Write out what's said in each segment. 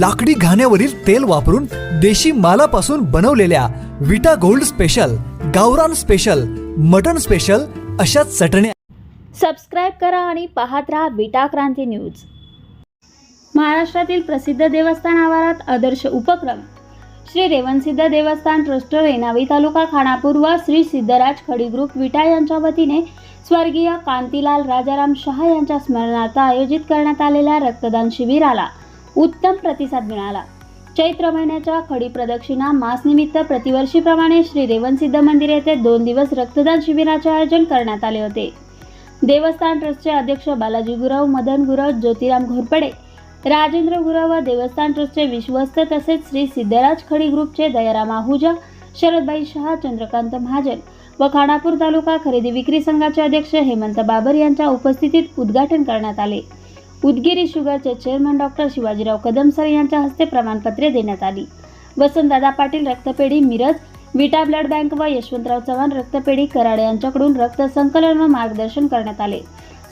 लाकडी घाण्यावरील तेल वापरून देशी मालापासून बनवलेल्या विटा गोल्ड स्पेशल गावरान स्पेशल मटन स्पेशल अशा चटण्या सबस्क्राईब करा आणि पाहत राहा विटा क्रांती न्यूज. महाराष्ट्रातील प्रसिद्ध देवस्थान आवारात आदर्श उपक्रम. श्री रेवणसिद्ध देवस्थान ट्रस्ट रेणावी तालुका खानापूर व श्री सिद्धराज खडी ग्रुप विटा यांच्या वतीने स्वर्गीय कांतीलाल राजाराम शहा यांच्या स्मरणार्थ आयोजित करण्यात आलेल्या रक्तदान शिबिराला उत्तम प्रतिसाद मिळाला. चैत्र महिन्याच्या खडी प्रदक्षिणा मासनिमित्त प्रतिवर्षीप्रमाणे श्री रेवणसिद्ध मंदिर येथे दोन दिवस रक्तदान शिबिराचे आयोजन करण्यात आले होते. देवस्थान ट्रस्टचे अध्यक्ष बालाजी गुरव मदन गुरव ज्योतिराम घोरपडे राजेंद्र गुरव व देवस्थान ट्रस्टचे विश्वस्त तसेच श्री सिद्धराज खडी ग्रुपचे दयाराम आहुजा शरदबाई शहा चंद्रकांत महाजन व खानापूर तालुका खरेदी विक्री संघाचे अध्यक्ष हेमंत बाबर यांच्या उपस्थितीत उद्घाटन करण्यात आले. Udgiri शुगरचे chairman doctor Shivajirao Kadam sir यांच्या हस्ते प्रमाणपत्रे देण्यात आली. वसंतदादा पाटील रक्तपेढी मिरज विटा ब्लड बँक व यशवंतराव चव्हाण रक्तपेढी कराड यांच्याकडून रक्त संकलन व मार्गदर्शन करण्यात आले.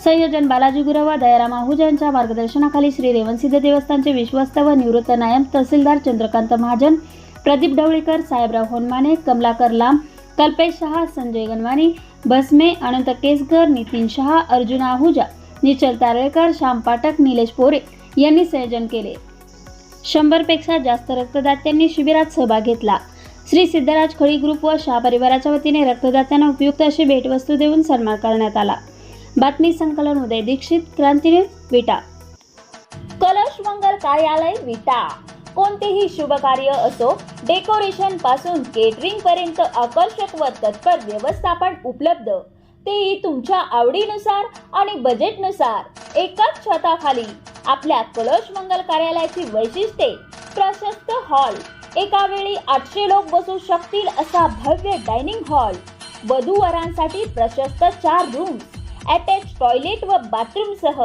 संयोजन बालाजी गुरव व दयाराम आहुजा यांच्या मार्गदर्शनाखाली श्री रेवणसिद्ध देवस्थानचे विश्वस्त व निवृत्त नायब तहसीलदार चंद्रकांत महाजन प्रदीप ढवळीकर साहेबराव होनमाने कमलाकर लांब कल्पेश शहा संजय गणवानी भस्मे अनंत केसकर नितीन शहा अर्जुन आहुजा निचल तारळेकर श्याम पाठक निलेश पोरे यांनी संयोजन केले. शंभरपेक्षा जास्त रक्तदात्यांनी शिबिरात सहभाग घेतला. श्री सिद्धराज खळी ग्रुप व शाह परिवाराच्या वतीने रक्तदात्यांना उपयुक्त अशी भेटवस्तू देऊन सन्मान करण्यात आला. बातमी संकलन उदय दीक्षित क्रांती न्यूज विटा. कलश मंगल कार्यालय विटा. कोणतेही शुभ कार्य असो डेकोरेशनपासून केटरिंग पर्यंत आकर्षक व तत्पर व्यवस्थापन उपलब्ध. तेही तुमच्या आवडीनुसार आणि बजेटनुसार एकाच छताखाली आपल्या कलश मंगल कार्यालयाची वैशिष्ट्ये प्रशस्त हॉल एका वेळी आठशे लोक बसू शकतील असा भव्य डायनिंग हॉल वधूवरांसाठी प्रशस्त चार रूम्स अटॅच टॉयलेट व बाथरूम सह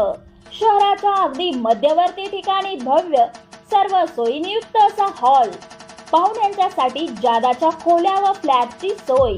शहराच्या अगदी मध्यवर्ती ठिकाणी भव्य सर्व सोयीनियुक्त असा हॉल पाहुण्यांच्यासाठी जादाच्या खोल्या व फ्लॅटची सोय